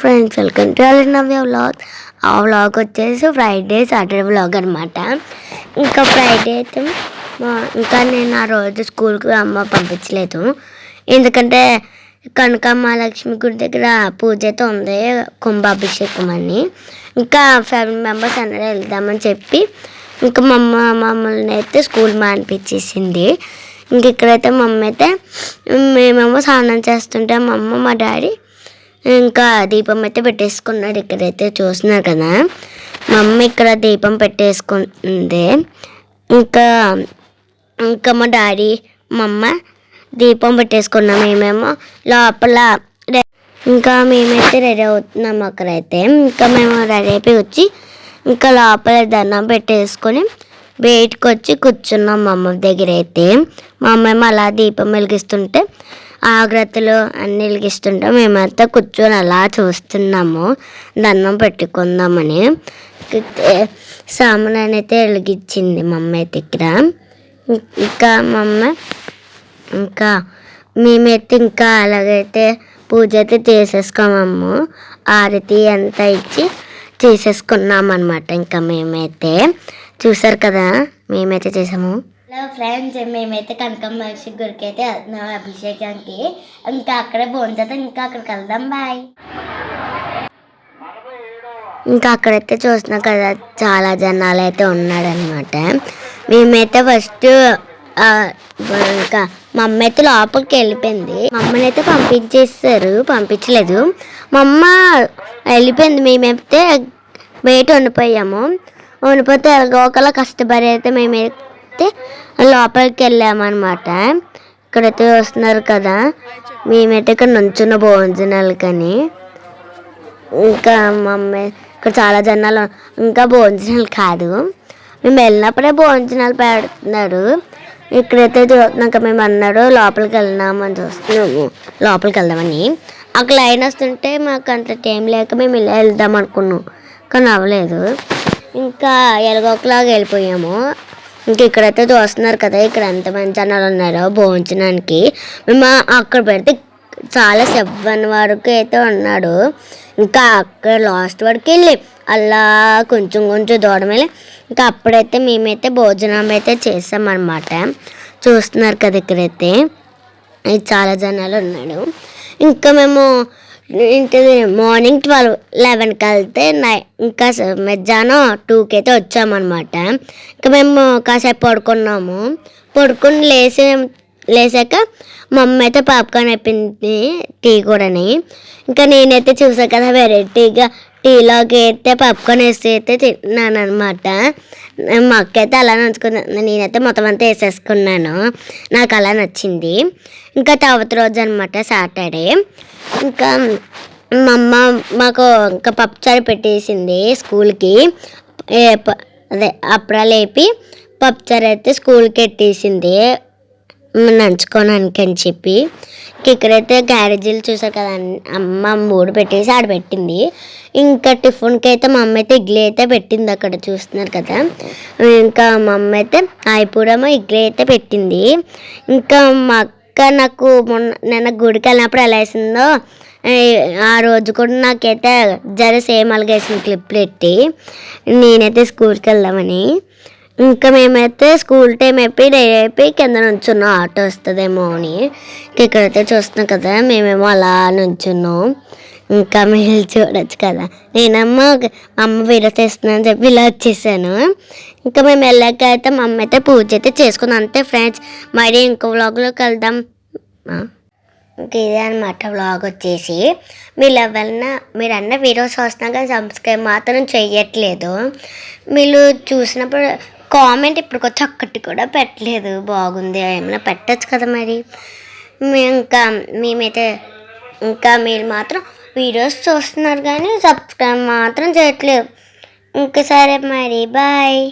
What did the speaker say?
Friends welcome to Navya vlog ఆ vlog వచ్చేసి Friday Saturday vlog అనమాట ఇంకా ఫ్రైడే అయితే మా- ఇంకా నేను ఆ రోజు స్కూల్కి అమ్మ పంపించలేదు. ఎందుకంటే కనుక మహాలక్ష్మి గుడి దగ్గర పూజ అయితే ఉంది కుంభాభిషేకం అని. ఇంకా ఫ్యామిలీ మెంబర్స్ అందరూ వెళ్దామని చెప్పి ఇంకా మా అమ్మ మమ్మల్ని అయితే స్కూల్ మానిపించేసింది ఇంక ఇక్కడైతే మా అమ్మ అయితే మేమేమో స్నానం చేస్తుంటే మా అమ్మ మా డాడీ ఇంకా దీపం అయితే పెట్టేసుకున్నాడు ఇక్కడైతే చూస్తున్నారు కదా. మా అమ్మ ఇక్కడ దీపం పెట్టేసుకుంది. ఇంకా ఇంకా మా డాడీ మా అమ్మ దీపం పెట్టేసుకున్నాం మేమేమో లోపల రె- ఇంకా మేమైతే రెడీ అవుతున్నాం అక్కడైతే. ఇంకా మేము రెడీ అయిపోయి వచ్చి ఇంకా లోపల దండం పెట్టేసుకొని బయటకు వచ్చి కూర్చున్నాం మా అమ్మ దగ్గర అయితే. మా అమ్మ అలా దీపం వెలిగిస్తుంటే ఆగ్రతలు అన్నీ వెలిగిస్తుంటే మేమంతా కూర్చొని అలా చూస్తున్నాము. దండం పెట్టుకుందామని. సామాన్ అయితే వెలిగించింది మా అమ్మ అయితే ఇక్కడ. ఇంకా మమ్మ ఇంకా మేమైతే ఇంకా అలాగైతే పూజ అయితే చేసేసుకోమమ్ము. ఆరతి అంతా ఇచ్చి చేసేసుకున్నాం అనమాట ఇంకా మేమైతే. చూసారు కదా మేమైతే చేసాము. హలో ఫ్రెండ్స్ మేమైతే కనకమ్మ గుడికి గురికి అయితే వెళ్తున్నాం అభిషేకానికి. ఇంకా అక్కడే భోంచేత ఇంకా అక్కడికి వెళ్దాం. బాయ్ ఇంకా అక్కడైతే చూస్తున్నాం కదా చాలా జనాలు అయితే ఉన్నాడనమాట మేమైతే ఫస్ట్ ఇంకా మా అమ్మ అయితే లోపలికి వెళ్ళిపోయింది. మా అమ్మని అయితే పంపించేస్తారు పంపించలేదు. మా అమ్మ వెళ్ళిపోయింది. మేమైతే బయట ఉండిపోయాము. ఉండిపోతే ఎలాగో ఒకలా కష్టపడి అయితే మేమైతే లోపలికి వెళ్ళామన్నమాట ఇక్కడైతే వస్తున్నారు కదా. మేమైతే ఇక్కడ నుంచున్న భోజనాలు కానీ ఇంకా మమ్మీ ఇక్కడ చాలా జనాలు ఇంకా భోజనాలు కాదు. మేము వెళ్ళినప్పుడే భోజనాలు పెడుతున్నారు. ఇక్కడైతే చూస్తున్నాక మేము అన్నారు లోపలికి వెళ్దామని చూస్తున్నాము. లోపలికి వెళ్దామని. అక్కడ లైన్ వస్తుంటే మాకు అంత టైం లేక మేము ఇలా వెళ్దాం అనుకున్నాం. కానీ అవ్వలేదు. ఇంకా ఎలాగోకలాగా వెళ్ళిపోయాము. ఇంక ఇక్కడైతే చూస్తున్నారు కదా ఇక్కడ ఎంతమంది జనాలు ఉన్నారో భోజనానికి మేము అక్కడ పెడితే చాలా సెవెన్ వరకు అయితే ఉన్నాడు. ఇంకా అక్కడ లాస్ట్ వరకు వెళ్ళి అలా కొంచెం కొంచెం దూరం వెళ్ళి ఇంకా అప్పుడైతే మేమైతే భోజనం అయితే చేసామన్నమాట. చూస్తున్నారు కదా ఇక్కడైతే. చాలా జనాలు ఉన్నాడు. ఇంకా మేము ఏంటిది? మార్నింగ్ ట్వెల్వ్ లెవెన్కి వెళ్తే నై ఇంకా మధ్యాహ్నం టూకి అయితే వచ్చామన్నమాట. ఇంకా మేము కాసేపు పడుకున్నాము. పడుకుని లేచి లేచాక మా అమ్మ అయితే పాప్కార్న్ అయిపోయింది టీ కూడాని. ఇంకా నేనైతే చూసా కదా వెరైటీగా టీలోకి అయితే పాప్కార్న్ వేసి అయితే తిన్నాను అనమాట మా అక్క అయితే అలా నచ్చుకున్నాను నేనైతే మొత్తం అంతా వేసేసుకున్నాను. నాకు అలా నచ్చింది. ఇంకా తర్వాత రోజు అనమాట సాటర్డే. ఇంకా మా అమ్మ మాకు ఇంకా పప్పుచారు పెట్టేసింది స్కూల్కి. అదే అప్పుడాలు లేపి పప్పుచారు అయితే స్కూల్కి ఎట్టేసింది నంచుకోవడానికి అని చెప్పి ఇక్కడైతే క్యారేజీలు చూసారు కదా అమ్మ మూడు పెట్టేసి ఆడ పెట్టింది. ఇంకా టిఫిన్కి అయితే మా అమ్మ అయితే ఇడ్లీ అయితే పెట్టింది అక్కడ చూస్తున్నారు కదా. ఇంకా మా అమ్మ అయితే ఆయిపూడమో ఇడ్లీ అయితే పెట్టింది. ఇంకా మా అక్క నాకు మొన్న నిన్న గుడికి వెళ్ళినప్పుడు ఎలా వేసిందో ఆ రోజు కూడా నాకైతే జర సేమ్ అలాగేసింది క్లిప్ పెట్టి. నేనైతే స్కూల్కి వెళ్దామని. ఇంకా మేమైతే స్కూల్ టైం అయిపోయి డే అయిపోయి కింద నుంచున్నాం. ఆటో వస్తుందేమో అని. ఇక్కడైతే చూస్తున్నాం కదా మేమేమో అలా నుంచున్నాం. ఇంకా మీరు చూడొచ్చు కదా. నేనమ్మ అమ్మ వీడియో తీస్తున్నాను చెప్పి ఇలా వచ్చేసాను. ఇంకా మేము వెళ్ళాక అయితే మా అమ్మ అయితే పూజ అయితే చేసుకుందాం. అంతే ఫ్రెండ్స్. మరి ఇంకో వ్లాగ్లోకి వెళ్దాం. ఆ? ఇంకా ఇదే అనమాట వ్లాగ్ వచ్చేసి. మీరు ఎవరన్నా మీరు అన్న వీడియోస్ వస్తున్నా కానీ సబ్స్క్రైబ్ మాత్రం చేయట్లేదు మీరు చూసినప్పుడు కామెంట్ ఇప్పటికొచ్చి ఒక్కటి కూడా పెట్టలేదు. బాగుంది. ఏమైనా పెట్టచ్చు కదా మరి? ఇంకా మేమైతే ఇంకా మీరు మాత్రం వీడియోస్ చూస్తున్నారు కానీ సబ్స్క్రైబ్ మాత్రం చేయట్లేదు. ఇంకా సరే మరి. బాయ్.